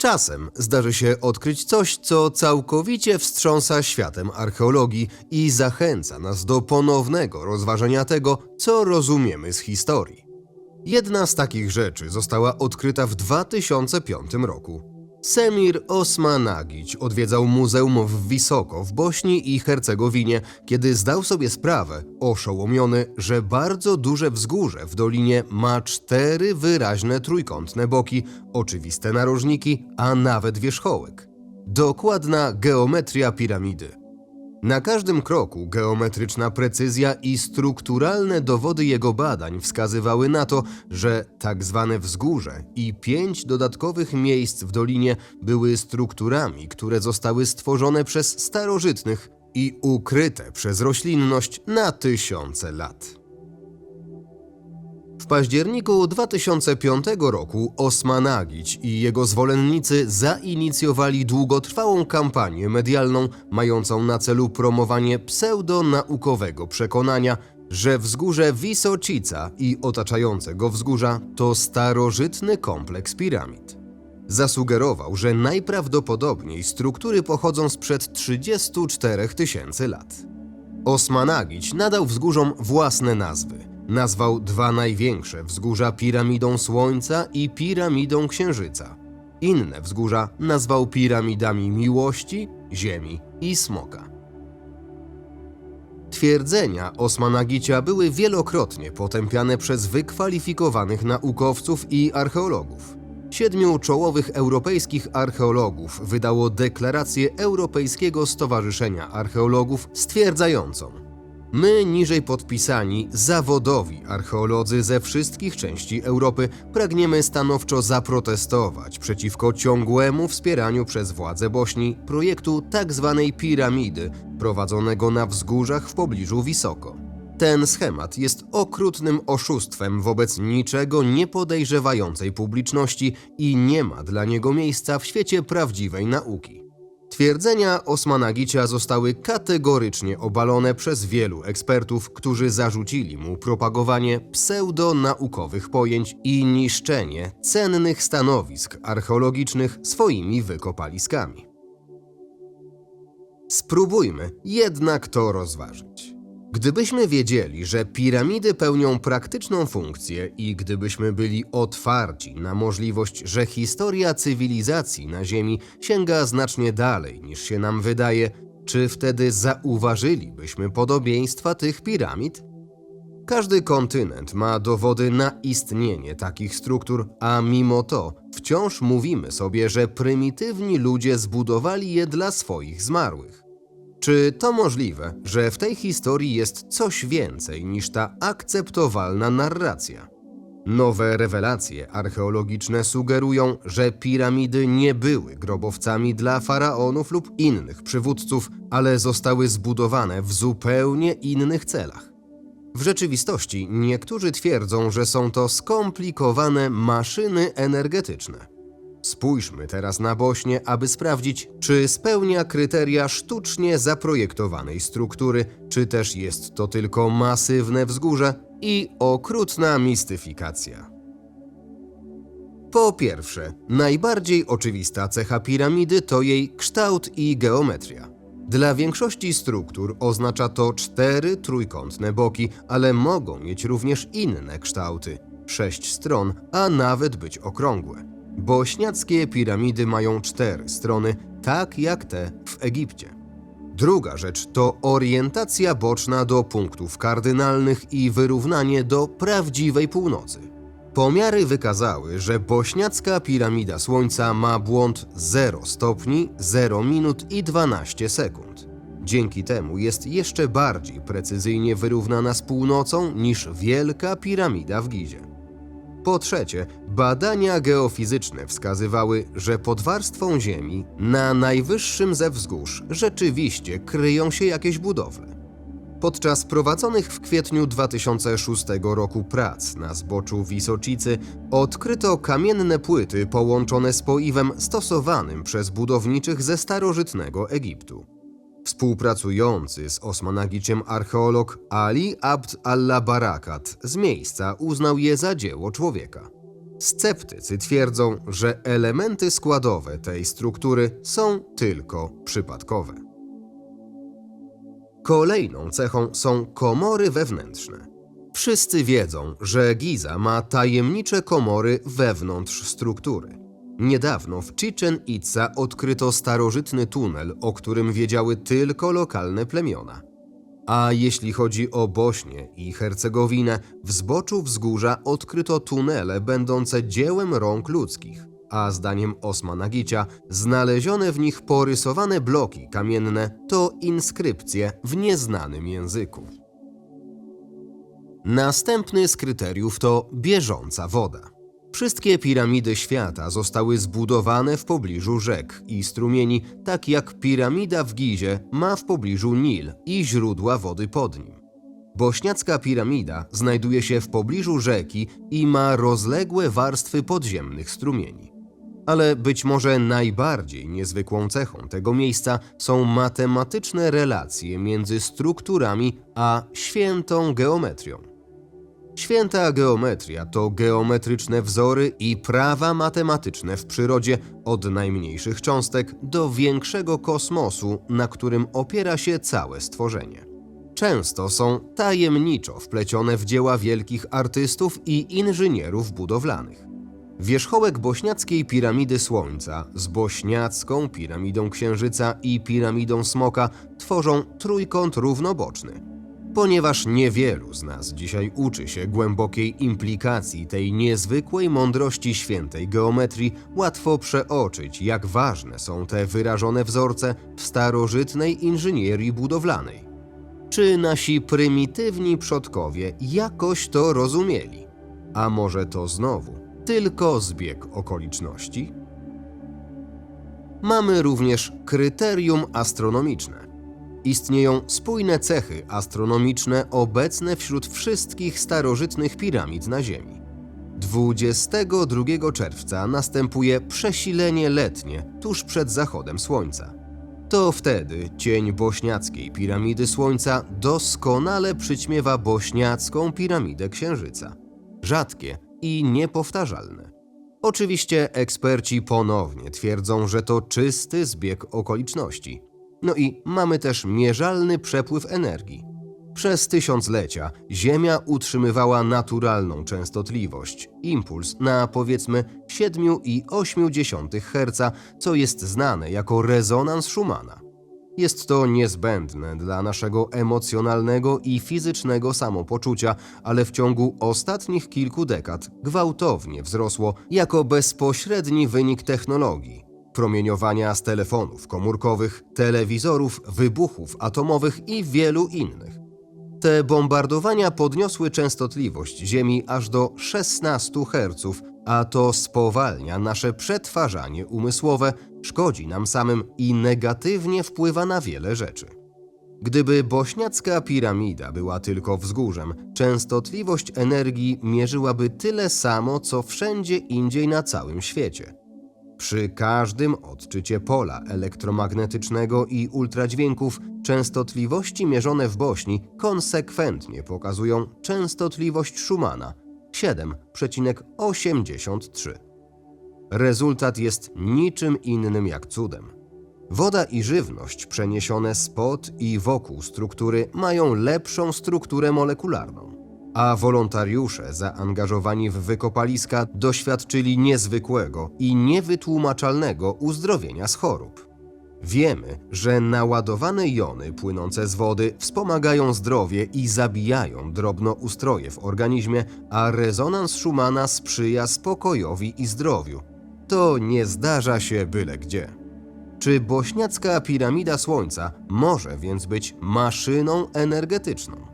Czasem zdarzy się odkryć coś, co całkowicie wstrząsa światem archeologii i zachęca nas do ponownego rozważenia tego, co rozumiemy z historii. Jedna z takich rzeczy została odkryta w 2005 roku. Semir Osmanagić odwiedzał muzeum w Wisoko w Bośni i Hercegowinie, kiedy zdał sobie sprawę, oszołomiony, że bardzo duże wzgórze w dolinie ma cztery wyraźne trójkątne boki, oczywiste narożniki, a nawet wierzchołek. Dokładna geometria piramidy. Na każdym kroku geometryczna precyzja i strukturalne dowody jego badań wskazywały na to, że tak zwane wzgórze i pięć dodatkowych miejsc w dolinie były strukturami, które zostały stworzone przez starożytnych i ukryte przez roślinność na tysiące lat. W październiku 2005 roku Osmanagić i jego zwolennicy zainicjowali długotrwałą kampanię medialną mającą na celu promowanie pseudonaukowego przekonania, że wzgórze Wisocica i otaczające go wzgórza to starożytny kompleks piramid. Zasugerował, że najprawdopodobniej struktury pochodzą sprzed 34 tysięcy lat. Osmanagić nadał wzgórzom własne nazwy. Nazwał dwa największe wzgórza piramidą Słońca i piramidą Księżyca. Inne wzgórza nazwał piramidami miłości, ziemi i smoka. Twierdzenia Osmanagicia były wielokrotnie potępiane przez wykwalifikowanych naukowców i archeologów. Siedmiu czołowych europejskich archeologów wydało deklarację Europejskiego Stowarzyszenia Archeologów stwierdzającą: My, niżej podpisani, zawodowi archeolodzy ze wszystkich części Europy, pragniemy stanowczo zaprotestować przeciwko ciągłemu wspieraniu przez władze Bośni projektu tzw. piramidy, prowadzonego na wzgórzach w pobliżu Wisoko. Ten schemat jest okrutnym oszustwem wobec niczego nie podejrzewającej publiczności i nie ma dla niego miejsca w świecie prawdziwej nauki. Twierdzenia Osmanagicia zostały kategorycznie obalone przez wielu ekspertów, którzy zarzucili mu propagowanie pseudonaukowych pojęć i niszczenie cennych stanowisk archeologicznych swoimi wykopaliskami. Spróbujmy jednak to rozważyć. Gdybyśmy wiedzieli, że piramidy pełnią praktyczną funkcję i gdybyśmy byli otwarci na możliwość, że historia cywilizacji na Ziemi sięga znacznie dalej niż się nam wydaje, czy wtedy zauważylibyśmy podobieństwa tych piramid? Każdy kontynent ma dowody na istnienie takich struktur, a mimo to wciąż mówimy sobie, że prymitywni ludzie zbudowali je dla swoich zmarłych. Czy to możliwe, że w tej historii jest coś więcej niż ta akceptowalna narracja? Nowe rewelacje archeologiczne sugerują, że piramidy nie były grobowcami dla faraonów lub innych przywódców, ale zostały zbudowane w zupełnie innych celach. W rzeczywistości niektórzy twierdzą, że są to skomplikowane maszyny energetyczne. Spójrzmy teraz na Bośnię, aby sprawdzić, czy spełnia kryteria sztucznie zaprojektowanej struktury, czy też jest to tylko masywne wzgórze i okrutna mistyfikacja. Po pierwsze, najbardziej oczywista cecha piramidy to jej kształt i geometria. Dla większości struktur oznacza to cztery trójkątne boki, ale mogą mieć również inne kształty sześć stron, a nawet być okrągłe. Bośniackie piramidy mają cztery strony, tak jak te w Egipcie. Druga rzecz to orientacja boczna do punktów kardynalnych i wyrównanie do prawdziwej północy. Pomiary wykazały, że bośniacka piramida Słońca ma błąd 0 stopni, 0 minut i 12 sekund. Dzięki temu jest jeszcze bardziej precyzyjnie wyrównana z północą niż wielka piramida w Gizie. Po trzecie, badania geofizyczne wskazywały, że pod warstwą ziemi na najwyższym ze wzgórz rzeczywiście kryją się jakieś budowle. Podczas prowadzonych w kwietniu 2006 roku prac na zboczu Wisocicy odkryto kamienne płyty połączone z poiwem stosowanym przez budowniczych ze starożytnego Egiptu. Współpracujący z Osmanagiciem archeolog Ali Abd Allah Barakat z miejsca uznał je za dzieło człowieka. Sceptycy twierdzą, że elementy składowe tej struktury są tylko przypadkowe. Kolejną cechą są komory wewnętrzne. Wszyscy wiedzą, że Giza ma tajemnicze komory wewnątrz struktury. Niedawno w Chichen Itza odkryto starożytny tunel, o którym wiedziały tylko lokalne plemiona. A jeśli chodzi o Bośnię i Hercegowinę, w zboczu wzgórza odkryto tunele będące dziełem rąk ludzkich, a zdaniem Osmana Gicia znalezione w nich porysowane bloki kamienne to inskrypcje w nieznanym języku. Następny z kryteriów to bieżąca woda. Wszystkie piramidy świata zostały zbudowane w pobliżu rzek i strumieni, tak jak piramida w Gizie ma w pobliżu Nil i źródła wody pod nim. Bośniacka piramida znajduje się w pobliżu rzeki i ma rozległe warstwy podziemnych strumieni. Ale być może najbardziej niezwykłą cechą tego miejsca są matematyczne relacje między strukturami a świętą geometrią. Święta geometria to geometryczne wzory i prawa matematyczne w przyrodzie od najmniejszych cząstek do większego kosmosu, na którym opiera się całe stworzenie. Często są tajemniczo wplecione w dzieła wielkich artystów i inżynierów budowlanych. Wierzchołek bośniackiej piramidy Słońca z bośniacką piramidą Księżyca i piramidą Smoka tworzą trójkąt równoboczny. Ponieważ niewielu z nas dzisiaj uczy się głębokiej implikacji tej niezwykłej mądrości świętej geometrii, łatwo przeoczyć, jak ważne są te wyrażone wzorce w starożytnej inżynierii budowlanej. Czy nasi prymitywni przodkowie jakoś to rozumieli? A może to znowu tylko zbieg okoliczności? Mamy również kryterium astronomiczne. Istnieją spójne cechy astronomiczne obecne wśród wszystkich starożytnych piramid na Ziemi. 22 czerwca następuje przesilenie letnie tuż przed zachodem Słońca. To wtedy cień bośniackiej piramidy Słońca doskonale przyćmiewa bośniacką piramidę Księżyca. Rzadkie i niepowtarzalne. Oczywiście eksperci ponownie twierdzą, że to czysty zbieg okoliczności. No i mamy też mierzalny przepływ energii. Przez tysiąclecia Ziemia utrzymywała naturalną częstotliwość, impuls na powiedzmy 7,8 Hz, co jest znane jako rezonans Schumana. Jest to niezbędne dla naszego emocjonalnego i fizycznego samopoczucia, ale w ciągu ostatnich kilku dekad gwałtownie wzrosło jako bezpośredni wynik technologii, promieniowania z telefonów komórkowych, telewizorów, wybuchów atomowych i wielu innych. Te bombardowania podniosły częstotliwość Ziemi aż do 16 Hz, a to spowalnia nasze przetwarzanie umysłowe, szkodzi nam samym i negatywnie wpływa na wiele rzeczy. Gdyby bośniacka piramida była tylko wzgórzem, częstotliwość energii mierzyłaby tyle samo, co wszędzie indziej na całym świecie. Przy każdym odczycie pola elektromagnetycznego i ultradźwięków częstotliwości mierzone w Bośni konsekwentnie pokazują częstotliwość Schumana 7,83. Rezultat jest niczym innym jak cudem. Woda i żywność przeniesione spod i wokół struktury mają lepszą strukturę molekularną a wolontariusze zaangażowani w wykopaliska doświadczyli niezwykłego i niewytłumaczalnego uzdrowienia z chorób. Wiemy, że naładowane jony płynące z wody wspomagają zdrowie i zabijają drobnoustroje w organizmie, a rezonans Schumana sprzyja spokojowi i zdrowiu. To nie zdarza się byle gdzie. Czy bośniacka piramida Słońca może więc być maszyną energetyczną?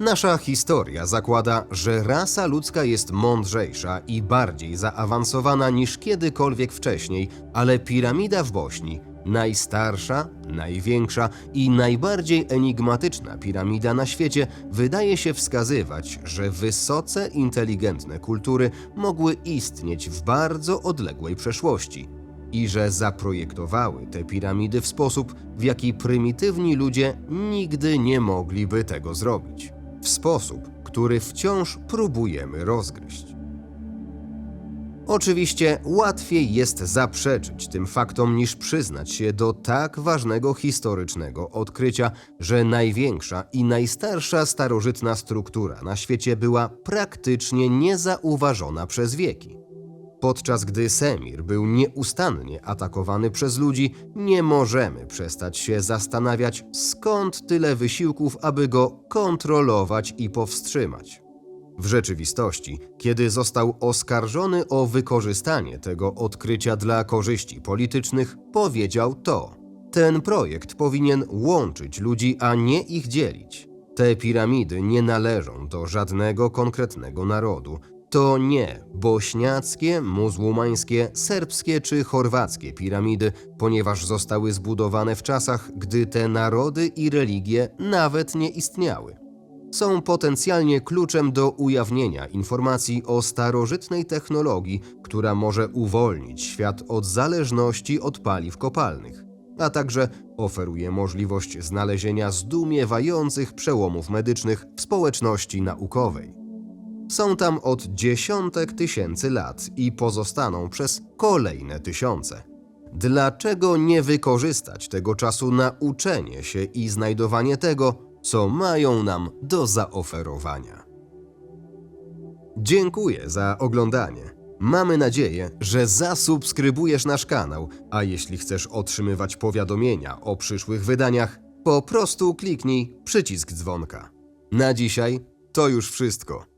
Nasza historia zakłada, że rasa ludzka jest mądrzejsza i bardziej zaawansowana niż kiedykolwiek wcześniej, ale piramida w Bośni, najstarsza, największa i najbardziej enigmatyczna piramida na świecie, wydaje się wskazywać, że wysoce inteligentne kultury mogły istnieć w bardzo odległej przeszłości i że zaprojektowały te piramidy w sposób, w jaki prymitywni ludzie nigdy nie mogliby tego zrobić w sposób, który wciąż próbujemy rozgryźć. Oczywiście łatwiej jest zaprzeczyć tym faktom niż przyznać się do tak ważnego historycznego odkrycia, że największa i najstarsza starożytna struktura na świecie była praktycznie niezauważona przez wieki. Podczas gdy Semir był nieustannie atakowany przez ludzi, nie możemy przestać się zastanawiać, skąd tyle wysiłków, aby go kontrolować i powstrzymać. W rzeczywistości, kiedy został oskarżony o wykorzystanie tego odkrycia dla korzyści politycznych, powiedział to: Ten projekt powinien łączyć ludzi, a nie ich dzielić. Te piramidy nie należą do żadnego konkretnego narodu. To nie bośniackie, muzułmańskie, serbskie czy chorwackie piramidy, ponieważ zostały zbudowane w czasach, gdy te narody i religie nawet nie istniały są potencjalnie kluczem do ujawnienia informacji o starożytnej technologii, która może uwolnić świat od zależności od paliw kopalnych, a także oferuje możliwość znalezienia zdumiewających przełomów medycznych w społeczności naukowej. Są tam od dziesiątek tysięcy lat i pozostaną przez kolejne tysiące. Dlaczego nie wykorzystać tego czasu na uczenie się i znajdowanie tego, co mają nam do zaoferowania? Dziękuję za oglądanie. Mamy nadzieję, że zasubskrybujesz nasz kanał, a jeśli chcesz otrzymywać powiadomienia o przyszłych wydaniach, po prostu kliknij przycisk dzwonka. Na dzisiaj to już wszystko.